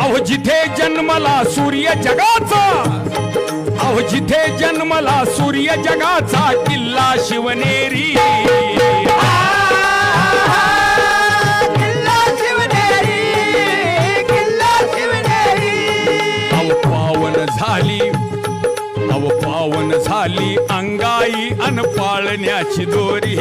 अहो जिथे जन्मला सूर्य जगाचा अहो जिथे जन्मला सूर्य जगाचा किल्ला शिवनेरी. किल्ला शिवनेरी किल्ला शिवनेरी. अव पावन झाली अव पावन झाली अंगाई अन पाळण्याची दोरी.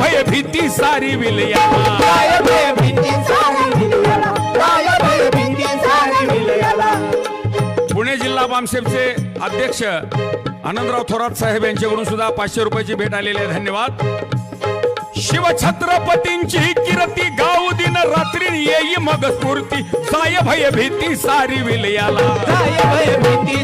भय भीती सारी विलया काय भय भीती सारी विलयाला काय भय भीती सारी विलयाला पुणे जिल्हा बामसेफचे अध्यक्ष आनंदराव थोरात साहेब यांच्याकडून सुद्धा पाचशे रुपयाची भेट आलेली आहे. धन्यवाद. शिवछत्रपतींची कीर्ती गाऊ दिन रात्री येई मग स्फूर्ती. साय भय भीती सारी विलयाला जाय भय भीती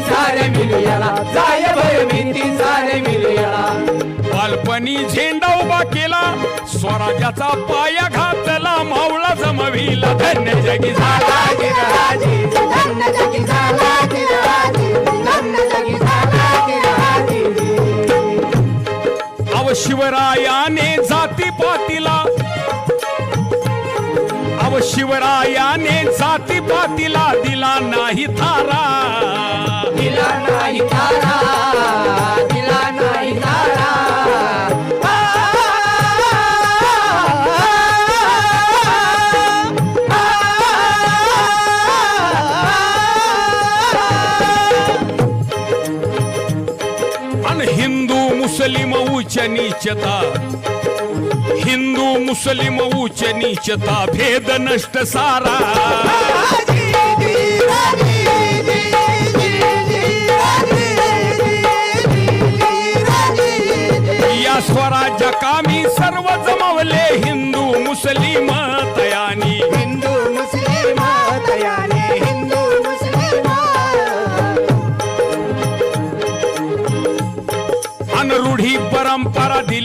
स्वराज्याचा पाया घातला मावळा जमविला धन्य जगी झाला धन्य जगी धन्य जगी अव शिवरायाने जाती पातीला. अव शिवरायाने जाती पातीला दिला नाही थारा. दिला नाही तारा दिला नाही तारा आणि हिंदू मुस्लिम उच्च नीचता. हिंदू मुस्लिम उच्च नीचता. भेद नष्ट सारा.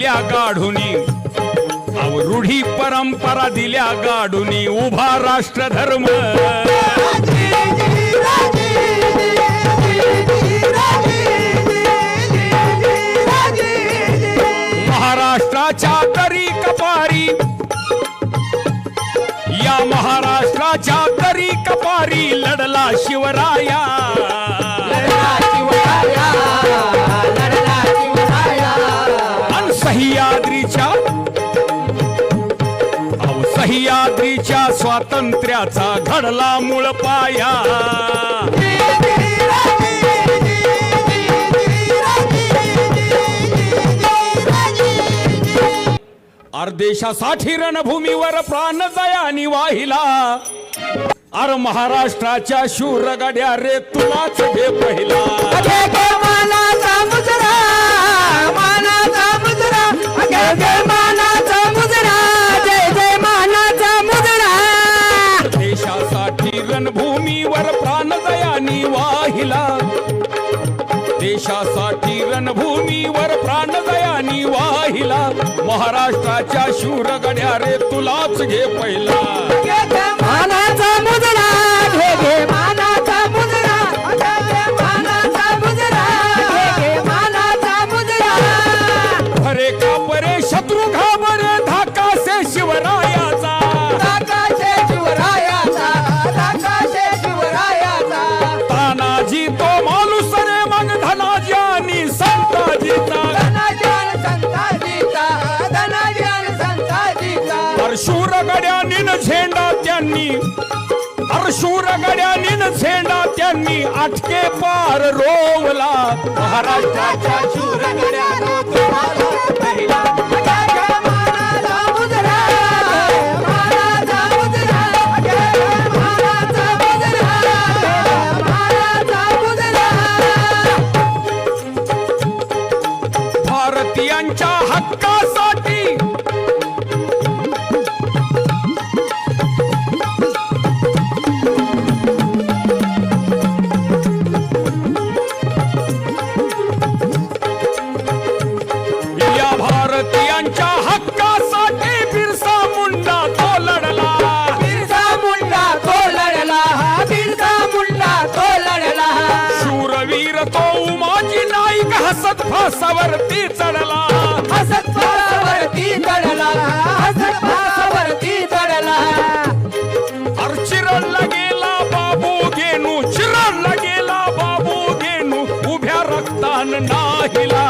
दिल्या गाढुनी. रूढी परंपरा दिल्या गाढुनी. उभा राष्ट्र धर्म महाराष्ट्राच्या तरी कपारी. या महाराष्ट्राच्या तरी कपारी लढला शिवराया. स्वातंत्र्याचा घडला मूळ पाया. अर्देशासाठी रणभूमीवर प्राण दयानी वाहिला अर महाराष्ट्राच्या शूर गड्या रे तुलाच घे पहिला. देशासाठी रणभूमीवर प्राणदयानी वाहिला. महाराष्ट्राच्या शूर गड्या रे तुलाच घे पहिला. धनाजन संताजीचा अर झेंडा त्यांनी अर शूर गड्यानीन झेंडा त्यांनी आटके पार रोवला. महाराष्ट्राच्या शूर हसत फासावरती चढला. हसत फासावरती चढला. हसत फासावरती चढला. अर चिरडला गेला बाबू घेनू चिरडला गेला बाबू घेनू उभ्या रक्तान नाहिला.